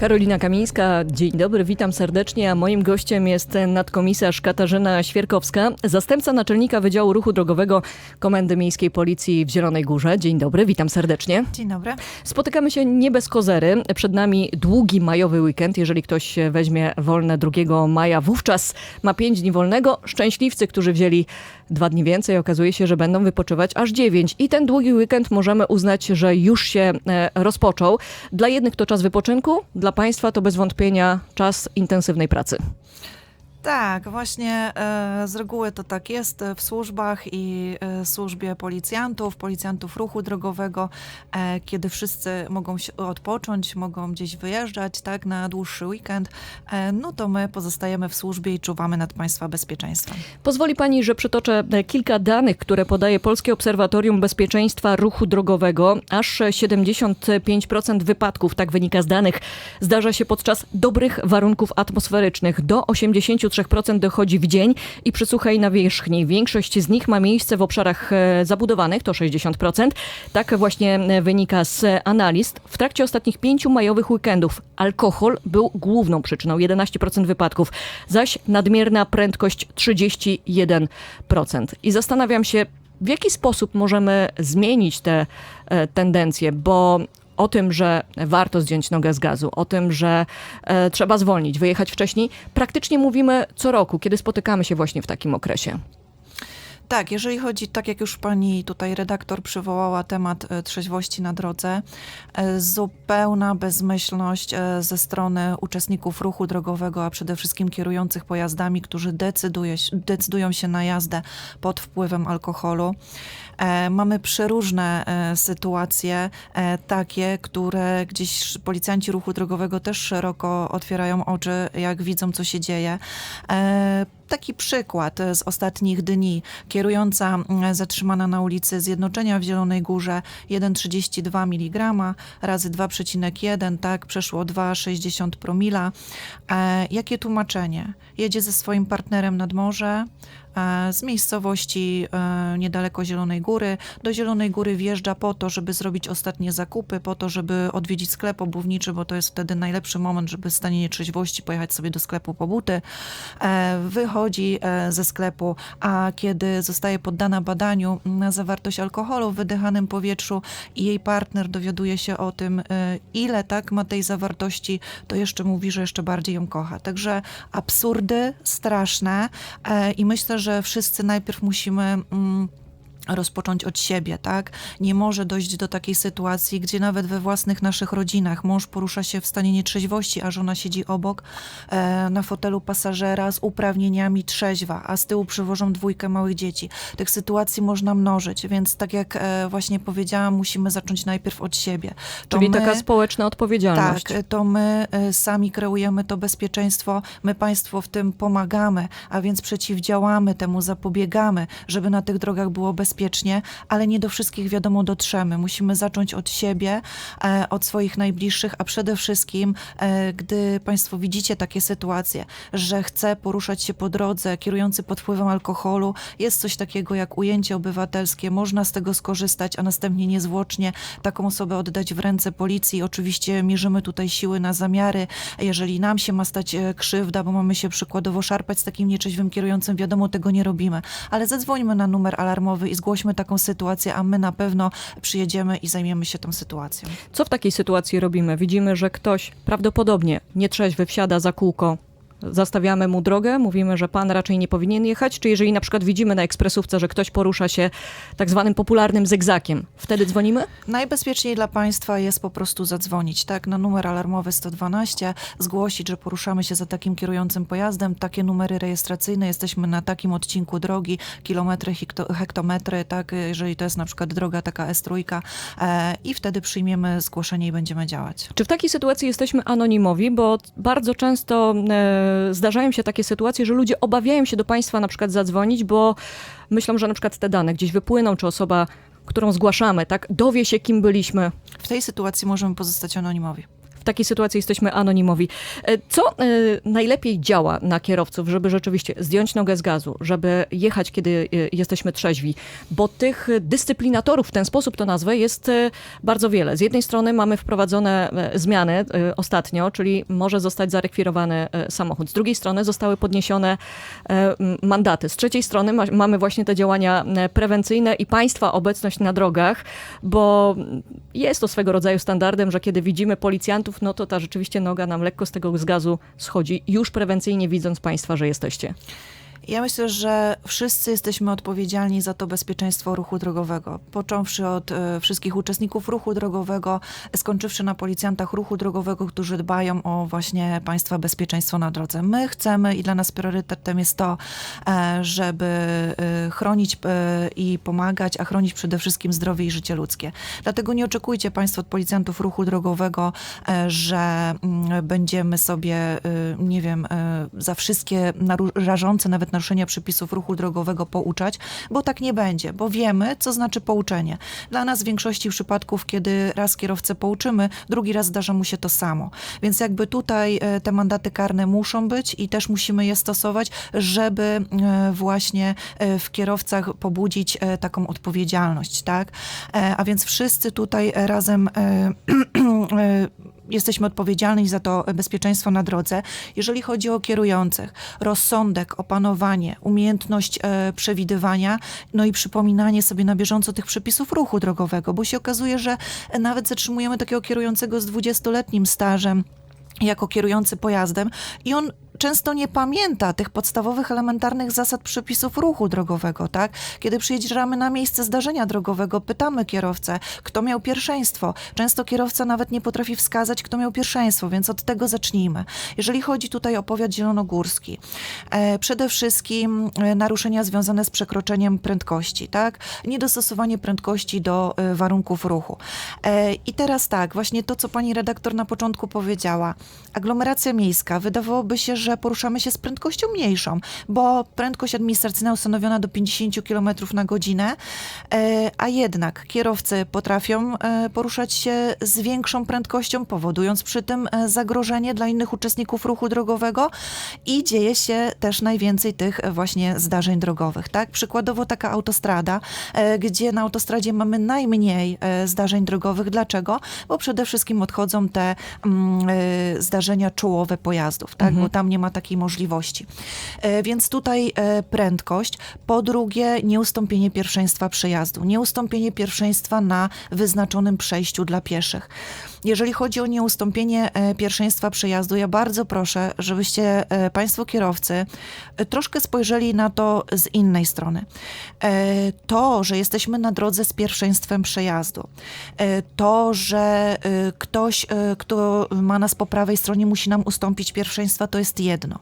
Karolina Kamińska, dzień dobry, witam serdecznie, a moim gościem jest nadkomisarz Katarzyna Świerkowska, zastępca naczelnika Wydziału Ruchu Drogowego Komendy Miejskiej Policji w Zielonej Górze. Dzień dobry, witam serdecznie. Dzień dobry. Spotykamy się nie bez kozery. Przed nami długi majowy weekend. Jeżeli ktoś weźmie wolne 2 maja, wówczas ma 5 dni wolnego. Szczęśliwcy, którzy wzięli dwa dni więcej, okazuje się, że będą wypoczywać aż 9. I ten długi weekend możemy uznać, że już się e, rozpoczął. Dla jednych to czas wypoczynku, dla państwa to bez wątpienia czas intensywnej pracy. Tak, właśnie e, z reguły to tak jest w służbach i e, służbie policjantów, policjantów ruchu drogowego, e, kiedy wszyscy mogą się odpocząć, mogą gdzieś wyjeżdżać, tak, na dłuższy weekend, e, no to my pozostajemy w służbie i czuwamy nad państwa bezpieczeństwem. Pozwoli pani, że przytoczę e, kilka danych, które podaje Polskie Obserwatorium Bezpieczeństwa Ruchu Drogowego. Aż 75% wypadków, tak wynika z danych, zdarza się podczas dobrych warunków atmosferycznych. Do 83% dochodzi w dzień i przysłuchaj na wierzchni. Większość z nich ma miejsce w obszarach e, zabudowanych, to 60%. Tak właśnie e, wynika z analiz. W trakcie ostatnich pięciu majowych weekendów alkohol był główną przyczyną, 11% wypadków, zaś nadmierna prędkość 31%. I zastanawiam się, w jaki sposób możemy zmienić te e, tendencje, bo o tym, że warto zdjąć nogę z gazu, o tym, że e, trzeba zwolnić, wyjechać wcześniej, praktycznie mówimy co roku, kiedy spotykamy się właśnie w takim okresie. Tak, jeżeli chodzi, tak jak już pani tutaj redaktor przywołała temat e, trzeźwości na drodze, e, zupełna bezmyślność e, ze strony uczestników ruchu drogowego, a przede wszystkim kierujących pojazdami, którzy decyduje, decydują się na jazdę pod wpływem alkoholu. Mamy przeróżne sytuacje, takie, które gdzieś policjanci ruchu drogowego też szeroko otwierają oczy, jak widzą, co się dzieje. Taki przykład z ostatnich dni. Kierująca mm, zatrzymana na ulicy Zjednoczenia w Zielonej Górze 1,32 mg razy 2,1, tak, przeszło 2,60 promila. E, jakie tłumaczenie? Jedzie ze swoim partnerem nad morze, z miejscowości e, niedaleko Zielonej Góry. Do Zielonej Góry wjeżdża po to, żeby zrobić ostatnie zakupy, po to, żeby odwiedzić sklep obuwniczy, bo to jest wtedy najlepszy moment, żeby w stanie nietrzeźwości pojechać sobie do sklepu po buty. E, Wychodzi e, ze sklepu, a kiedy zostaje poddana badaniu na zawartość alkoholu w wydychanym powietrzu i jej partner dowiaduje się o tym, e, ile tak ma tej zawartości, to jeszcze mówi, że jeszcze bardziej ją kocha. Także absurdy straszne e, i myślę, że wszyscy najpierw musimy. Mm, rozpocząć od siebie, tak? Nie może dojść do takiej sytuacji, gdzie nawet we własnych naszych rodzinach mąż porusza się w stanie nietrzeźwości, a żona siedzi obok e, na fotelu pasażera z uprawnieniami trzeźwa, a z tyłu przywożą dwójkę małych dzieci. Tych sytuacji można mnożyć, więc tak jak e, właśnie powiedziałam, musimy zacząć najpierw od siebie. To Czyli my- taka społeczna odpowiedzialność. tak, to my e, sami kreujemy to bezpieczeństwo, my państwu w tym pomagamy, a więc przeciwdziałamy temu, zapobiegamy, żeby na tych drogach było bezpiecznie, ale nie do wszystkich wiadomo dotrzemy. Musimy zacząć od siebie, e, od swoich najbliższych, a przede wszystkim, e, gdy państwo widzicie takie sytuacje, że chce poruszać się po drodze, kierujący pod wpływem alkoholu, jest coś takiego jak ujęcie obywatelskie, można z tego skorzystać, a następnie niezwłocznie taką osobę oddać w ręce policji. Oczywiście mierzymy tutaj siły na zamiary. Jeżeli nam się ma stać e, krzywda, bo mamy się przykładowo szarpać z takim nieczeźwym kierującym, wiadomo, tego nie robimy. Ale zadzwońmy na numer alarmowy i zgłośmy taką sytuację, a my na pewno przyjedziemy i zajmiemy się tą sytuacją. Co w takiej sytuacji robimy? Widzimy, że ktoś prawdopodobnie nietrzeźwy wsiada za kółko. Zastawiamy mu drogę, mówimy, że pan raczej nie powinien jechać, czy jeżeli na przykład widzimy na ekspresówce, że ktoś porusza się tak zwanym popularnym zegzakiem, wtedy dzwonimy? Najbezpieczniej dla państwa jest po prostu zadzwonić, tak, na numer alarmowy 112, zgłosić, że poruszamy się za takim kierującym pojazdem, takie numery rejestracyjne, jesteśmy na takim odcinku drogi, kilometry, hekto, hektometry, tak, jeżeli to jest na przykład droga taka S3 e, i wtedy przyjmiemy zgłoszenie i będziemy działać. Czy w takiej sytuacji jesteśmy anonimowi? Bo bardzo często e, zdarzają się takie sytuacje, że ludzie obawiają się do państwa na przykład zadzwonić, bo myślą, że na przykład te dane gdzieś wypłyną, czy osoba, którą zgłaszamy, tak, dowie się, kim byliśmy. W tej sytuacji możemy pozostać anonimowi. W takiej sytuacji jesteśmy anonimowi. E, Co e, najlepiej działa na kierowców, żeby rzeczywiście zdjąć nogę z gazu, żeby jechać, kiedy e, jesteśmy trzeźwi? Bo tych dyscyplinatorów, w ten sposób to nazwę, jest bardzo wiele. Z jednej strony mamy wprowadzone zmiany ostatnio, czyli może zostać zarekwirowany samochód. Z drugiej strony zostały podniesione mandaty. Z trzeciej strony ma, mamy właśnie te działania prewencyjne i państwa obecność na drogach, bo jest to swego rodzaju standardem, że kiedy widzimy policjantów, no to ta rzeczywiście noga nam lekko z tego zgazu schodzi, już prewencyjnie widząc państwa, że jesteście. Ja myślę, że wszyscy jesteśmy odpowiedzialni za to bezpieczeństwo ruchu drogowego. Począwszy od e, wszystkich uczestników ruchu drogowego, skończywszy na policjantach ruchu drogowego, którzy dbają o właśnie państwa bezpieczeństwo na drodze. My chcemy i dla nas priorytetem jest to, e, żeby e, chronić e, i pomagać, a chronić przede wszystkim zdrowie i życie ludzkie. Dlatego nie oczekujcie Państwo od policjantów ruchu drogowego, e, że mm, będziemy sobie, nie wiem, za wszystkie naru- rażące nawet naruszenia przepisów ruchu drogowego pouczać, bo tak nie będzie, bo wiemy, co znaczy pouczenie. Dla nas w większości przypadków, kiedy raz kierowcę pouczymy, drugi raz zdarza mu się to samo. Więc jakby tutaj e, te mandaty karne muszą być i też musimy je stosować, żeby e, właśnie e, w kierowcach pobudzić taką odpowiedzialność, tak? A więc wszyscy tutaj razem jesteśmy odpowiedzialni za to bezpieczeństwo na drodze. Jeżeli chodzi o kierujących, rozsądek, opanowanie, umiejętność e, przewidywania, no i przypominanie sobie na bieżąco tych przepisów ruchu drogowego, bo się okazuje, że nawet zatrzymujemy takiego kierującego z 20-letnim stażem, jako kierujący pojazdem i on często nie pamięta tych podstawowych, elementarnych zasad przepisów ruchu drogowego, tak? Kiedy przyjeżdżamy na miejsce zdarzenia drogowego, pytamy kierowcę, kto miał pierwszeństwo. Często kierowca nawet nie potrafi wskazać, kto miał pierwszeństwo, więc od tego zacznijmy. Jeżeli chodzi tutaj o powiat zielonogórski, e, przede wszystkim e, naruszenia związane z przekroczeniem prędkości, tak? Niedostosowanie prędkości do e, warunków ruchu. E, I teraz tak, właśnie to, co pani redaktor na początku powiedziała. Aglomeracja miejska, wydawałoby się, że poruszamy się z prędkością mniejszą, bo prędkość administracyjna ustanowiona do 50 km na godzinę, e, a jednak kierowcy potrafią e, poruszać się z większą prędkością, powodując przy tym e, zagrożenie dla innych uczestników ruchu drogowego i dzieje się też najwięcej tych właśnie zdarzeń drogowych. Tak? Przykładowo taka autostrada, gdzie na autostradzie mamy najmniej zdarzeń drogowych. Dlaczego? Bo przede wszystkim odchodzą te mm, zdarzenia czołowe pojazdów, tak? bo tam nie ma takiej możliwości. E, Więc tutaj e, prędkość. Po drugie, nieustąpienie pierwszeństwa przejazdu. Nieustąpienie pierwszeństwa na wyznaczonym przejściu dla pieszych. Jeżeli chodzi o nieustąpienie e, pierwszeństwa przejazdu, ja bardzo proszę, żebyście e, Państwo kierowcy e, troszkę spojrzeli na to z innej strony. To, że jesteśmy na drodze z pierwszeństwem przejazdu, to, że ktoś, kto ma nas po prawej stronie, musi nam ustąpić pierwszeństwa, to jest jedno.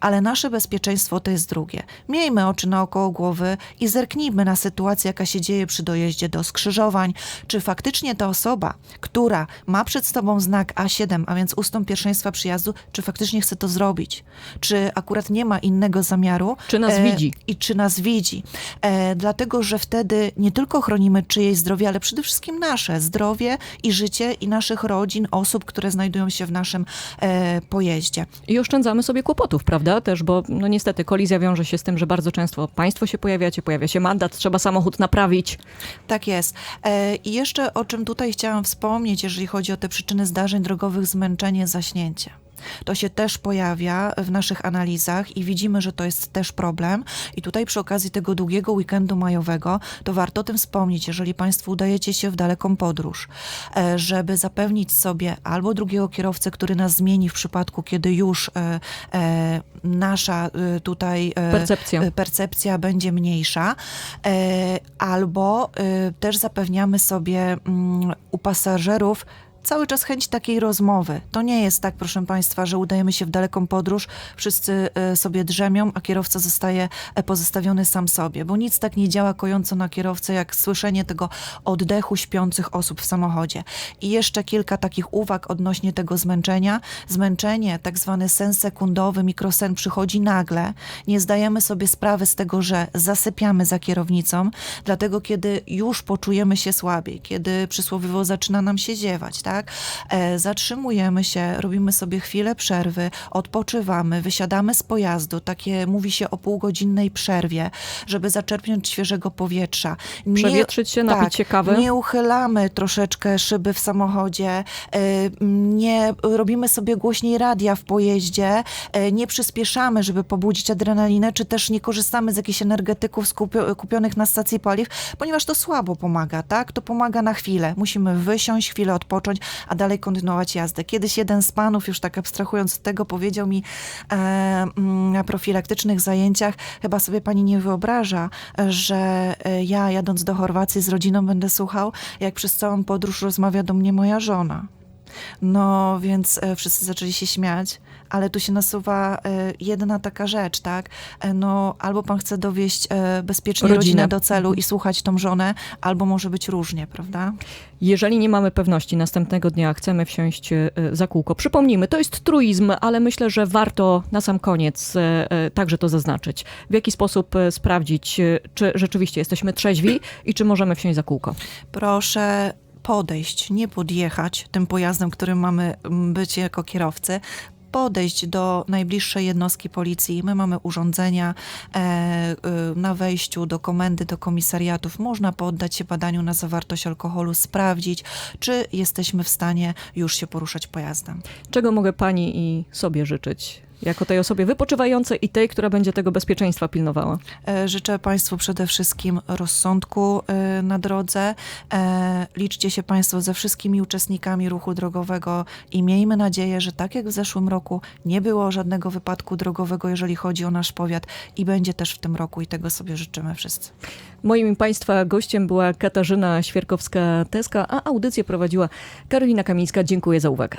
Ale nasze bezpieczeństwo to jest drugie. Miejmy oczy naokoło głowy i zerknijmy na sytuację, jaka się dzieje przy dojeździe do skrzyżowań. Czy faktycznie ta osoba, która ma przed sobą znak A7, a więc ustąp pierwszeństwa przyjazdu, czy faktycznie chce to zrobić? Czy akurat nie ma innego zamiaru? Czy nas widzi? I czy nas widzi? E, dlatego, że wtedy nie tylko chronimy czyjeś zdrowie, ale przede wszystkim nasze zdrowie i życie i naszych rodzin, osób, które znajdują się w naszym e, pojeździe. I oszczędzamy sobie kłopotów, prawda? Też, bo no niestety kolizja wiąże się z tym, że bardzo często państwo się pojawiacie, pojawia się mandat, trzeba samochód naprawić. Tak jest. E, I jeszcze o czym tutaj chciałam wspomnieć, jeżeli chodzi o te przyczyny zdarzeń drogowych, zmęczenie, zaśnięcie. To się też pojawia w naszych analizach i widzimy, że to jest też problem. I tutaj przy okazji tego długiego weekendu majowego, to warto o tym wspomnieć, jeżeli Państwo udajecie się w daleką podróż, e, żeby zapewnić sobie albo drugiego kierowcę, który nas zmieni w przypadku, kiedy już e, e, nasza tutaj Percepcja. percepcja będzie mniejsza, albo też zapewniamy sobie mm, u pasażerów cały czas chęć takiej rozmowy. To nie jest tak, proszę Państwa, że udajemy się w daleką podróż, wszyscy e, sobie drzemią, a kierowca zostaje e, pozostawiony sam sobie, bo nic tak nie działa kojąco na kierowcę, jak słyszenie tego oddechu śpiących osób w samochodzie. I jeszcze kilka takich uwag odnośnie tego zmęczenia. Zmęczenie, tak zwany sen sekundowy, mikrosen przychodzi nagle. Nie zdajemy sobie sprawy z tego, że zasypiamy za kierownicą, dlatego kiedy już poczujemy się słabiej, kiedy przysłowiowo zaczyna nam się ziewać, tak? Tak? E, zatrzymujemy się, robimy sobie chwilę przerwy, odpoczywamy, wysiadamy z pojazdu, takie mówi się o półgodzinnej przerwie, żeby zaczerpnąć świeżego powietrza. Nie- Przewietrzyć się, napić tak, się kawy. Nie uchylamy troszeczkę szyby w samochodzie, e, nie robimy sobie głośniej radia w pojeździe, e, nie przyspieszamy, żeby pobudzić adrenalinę, czy też nie korzystamy z jakichś energetyków kupionych na stacji paliw, ponieważ to słabo pomaga, tak? To pomaga na chwilę. Musimy wysiąść, chwilę odpocząć, a dalej kontynuować jazdę. Kiedyś jeden z panów, już tak abstrahując od tego, powiedział mi e, mm, na profilaktycznych zajęciach, chyba sobie pani nie wyobraża, że e, ja jadąc do Chorwacji z rodziną będę słuchał, jak przez całą podróż rozmawia do mnie moja żona. No, więc e, wszyscy zaczęli się śmiać, ale tu się nasuwa e, jedna taka rzecz, tak? E, no, albo pan chce dowieść e, bezpiecznie Rodzinę. rodzinę do celu i słuchać tą żonę, albo może być różnie, prawda? Jeżeli nie mamy pewności następnego dnia, chcemy wsiąść e, za kółko. Przypomnijmy, to jest truizm, ale myślę, że warto na sam koniec e, e, także to zaznaczyć. W jaki sposób e, sprawdzić, e, czy rzeczywiście jesteśmy trzeźwi i czy możemy wsiąść za kółko. Proszę podejść, nie podjechać tym pojazdem, którym mamy mm, być jako kierowcy. Podejść do najbliższej jednostki policji. My mamy urządzenia e, y, na wejściu do komendy, do komisariatów. Można poddać się badaniu na zawartość alkoholu, sprawdzić, czy jesteśmy w stanie już się poruszać pojazdem. Czego mogę pani i sobie życzyć? Jako tej osobie wypoczywającej i tej, która będzie tego bezpieczeństwa pilnowała. E, Życzę Państwu przede wszystkim rozsądku e, na drodze. E, Liczcie się Państwo ze wszystkimi uczestnikami ruchu drogowego i miejmy nadzieję, że tak jak w zeszłym roku nie było żadnego wypadku drogowego, jeżeli chodzi o nasz powiat i będzie też w tym roku i tego sobie życzymy wszyscy. Moim Państwa gościem była Katarzyna Świerkowska-Teska, a audycję prowadziła Karolina Kamińska. Dziękuję za uwagę.